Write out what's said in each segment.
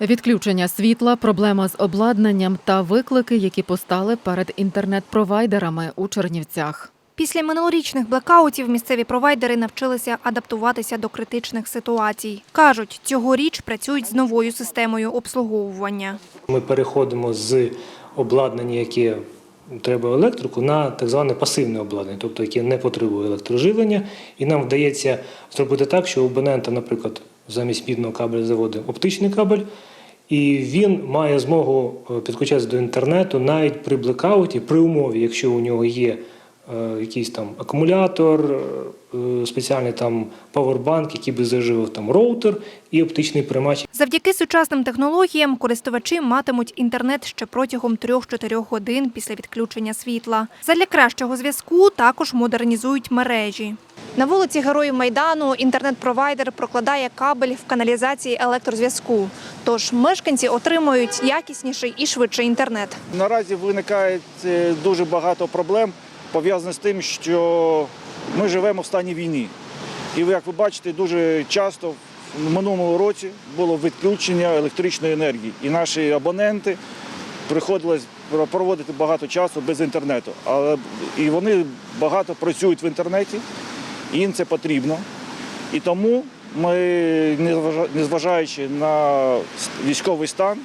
Відключення світла, проблема з обладнанням та виклики, які постали перед інтернет-провайдерами у Чернівцях. Після минулорічних блекаутів місцеві провайдери навчилися адаптуватися до критичних ситуацій. Кажуть, цьогоріч працюють з новою системою обслуговування. Ми переходимо з обладнання, яке треба електрику, на так зване пасивне обладнання, тобто яке не потребує електроживлення. І нам вдається зробити так, що абонента, наприклад, замість мідного кабеля заводить оптичний кабель, і він має змогу е, підключатися до інтернету навіть при блекауті, при умові, якщо у нього є е, якийсь там акумулятор, е, спеціальний там павербанк, який би заживив там роутер і оптичний приймач, Завдяки сучасним технологіям користувачі матимуть інтернет ще протягом 3-4 годин після відключення світла. Задля кращого зв'язку також модернізують мережі. На вулиці Героїв Майдану інтернет-провайдер прокладає кабель в каналізації електрозв'язку. Тож мешканці отримують якісніший і швидший інтернет. Наразі виникає е, дуже багато проблем пов'язаних з тим, що ми живемо в стані війни. І як ви бачите, дуже часто в минулому році було відключення електричної енергії. І наші абоненти приходилось проводити багато часу без інтернету. Але і вони багато працюють в інтернеті, їм це потрібно. І тому ми, незважаючи на військовий стан,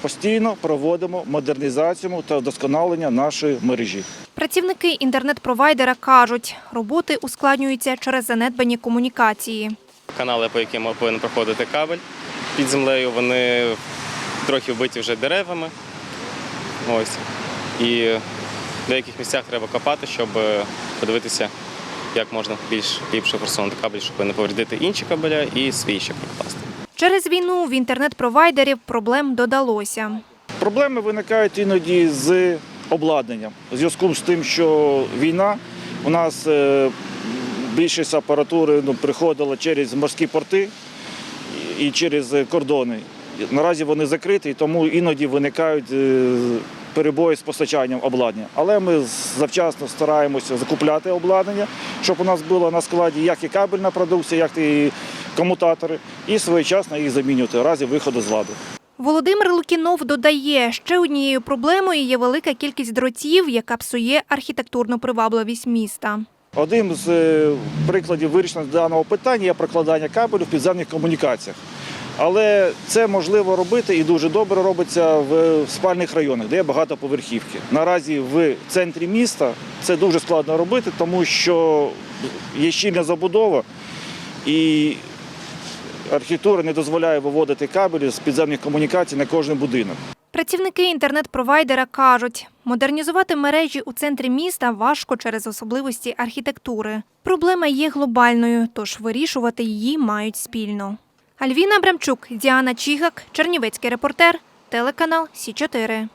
постійно проводимо модернізацію та вдосконалення нашої мережі. Працівники інтернет-провайдера кажуть, роботи ускладнюються через занедбані комунікації. канали, по яким повинен проходити кабель під землею, вони трохи вбиті вже деревами. Ось. І в деяких місцях треба копати, щоб е, подивитися, як можна більш ліпше просунути кабель, щоб не повредити інші кабеля і свій ще прокласти. Через війну в інтернет-провайдерів проблем додалося. Проблеми виникають іноді з обладнанням. У зв'язку з тим, що війна у нас е, більшість апаратури ну, приходила через морські порти і і через кордони. Наразі вони закриті, тому іноді виникають е, перебої з постачанням обладнання. Але ми завчасно стараємося закупляти обладнання, щоб у нас було на складі як і кабельна продукція, як і комутатори, і своєчасно їх замінювати в разі виходу з ладу. Володимир Лукінов додає, ще однією проблемою є велика кількість дротів, яка псує архітектурну привабливість міста. Один з е, прикладів вирішення даного питання є прокладання кабелю в підземних комунікаціях. Але це можливо робити і дуже добре робиться в спальних районах, де є багатоповерхівки. Наразі в центрі міста це дуже складно робити, тому що є щільна забудова і архітектура не дозволяє виводити кабелі з підземних комунікацій на кожен будинок. Працівники інтернет-провайдера кажуть, модернізувати мережі у центрі міста важко через особливості архітектури. Проблема є глобальною, тож вирішувати її мають спільно. Альвіна Бремчук, Діана Чігак, Чернівецький репортер, телеканал Сі 4